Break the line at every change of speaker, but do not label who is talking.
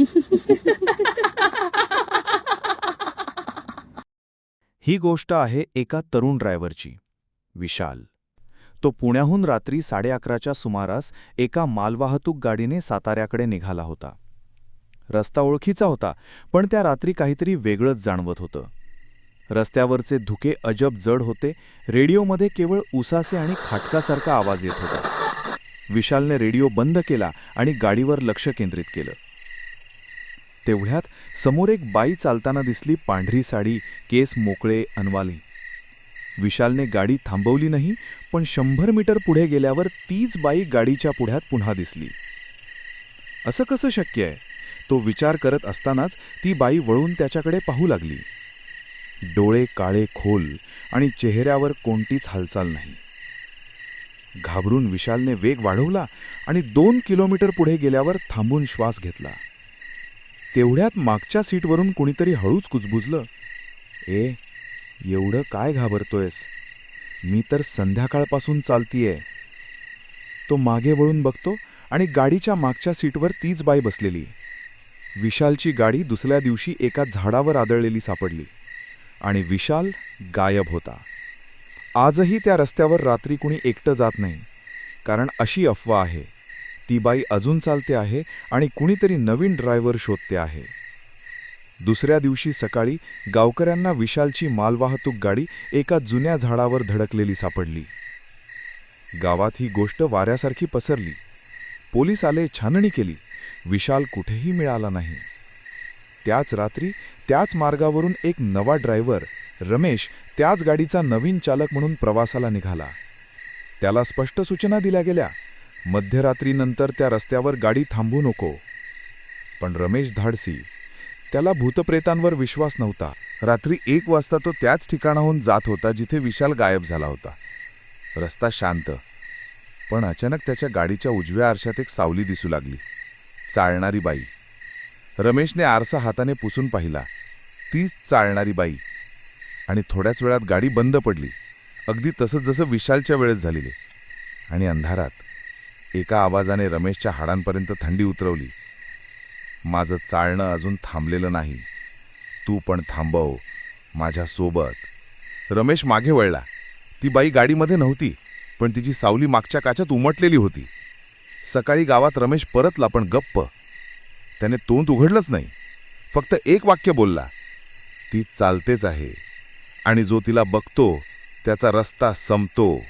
ही गोष्ट आहे एका तरुण ड्रायव्हरची. विशाल. तो पुण्याहून रात्री साडे अकराच्या सुमारास एका मालवाहतूक गाडीने साताऱ्याकडे निघाला होता. रस्ता ओळखीचा होता पण त्या रात्री काहीतरी वेगळंच जाणवत होतं. रस्त्यावरचे धुके अजब जड होते रेडिओमध्ये केवळ उसासे आणि खाटकासारखा आवाज येत होता. विशालने रेडिओ बंद केला आणि गाडीवर लक्ष केंद्रित केलं. तेवढ्यात समोर एक बाई चालताना दिसली पांढरी साडी केस मोकळे अनवाली. विशालने गाडी थांबवली नाही पण शंभर मीटर पुढे गेल्यावर तीच बाई गाडीच्या पुढ्यात पुन्हा दिसली. असं कसं शक्य आहे? तो विचार करत असतानाच ती बाई वळून त्याच्याकडे पाहू लागली. डोळे काळे खोल आणि चेहऱ्यावर कोणतीच हालचाल नाही. घाबरून विशालने वेग वाढवला आणि दोन किलोमीटर पुढे गेल्यावर थांबून श्वास घेतला. तेवढ्यात मागच्या सीटवरून कुणीतरी हळूच कुजबुजलं. ए एवढं काय घाबरतोयस? मी तर संध्याकाळपासून चालतीये. तो मागे वळून बघतो आणि गाडीच्या मागच्या सीटवर तीच बाई बसलेली. विशालची गाडी दुसऱ्या दिवशी एका झाडावर आदळलेली सापडली आणि विशाल गायब होता. आजही त्या रस्त्यावर रात्री कुणी एकटं जात नाही कारण अशी अफवा आहे. ती बाई अजून चालते आहे आणि कुणीतरी नवीन ड्रायव्हर शोधते आहे. दुसऱ्या दिवशी सकाळी गावकऱ्यांना विशालची मालवाहतूक गाडी एका जुन्या झाडावर धडकलेली सापडली. गावात ही गोष्ट वाऱ्यासारखी पसरली. पोलीस आले छाननी केली. विशाल कुठेही मिळाला नाही. त्याच रात्री त्याच मार्गावरून एक नवा ड्रायव्हर रमेश त्याच गाडीचा नवीन चालक म्हणून प्रवासाला निघाला. त्याला स्पष्ट सूचना दिल्या गेल्या. मध्यरात्रीनंतर त्या रस्त्यावर गाडी थांबू नको. पण रमेश धाडसी त्याला भूतप्रेतांवर विश्वास नव्हता. रात्री एक वाजता तो त्याच ठिकाणाहून जात होता जिथे विशाल गायब झाला होता. रस्ता शांत पण अचानक त्याच्या गाडीच्या उजव्या आरशात एक सावली दिसू लागली. चालणारी बाई. रमेशने आरसा हाताने पुसून पाहिला. तीच चालणारी बाई. आणि थोड्याच वेळात गाडी बंद पडली. अगदी तसंच जसं विशालच्या वेळेस झालेले. आणि अंधारात. एका आवाजाने रमेशच्या हाडांपर्यंत थंडी उतरवली. माझं चालणं अजून थांबलेलं नाही. तू पण थांबव माझ्यासोबत रमेश मागे वळला. ती बाई गाडीमध्ये नव्हती पण तिची सावली मागच्या काच्यात उमटलेली होती. सकाळी गावात रमेश परतला पण गप्प. त्याने तोंड उघडलंच नाही. फक्त एक वाक्य बोलला. ती चालतेच आहे आणि जो तिला बघतो त्याचा रस्ता संपतो.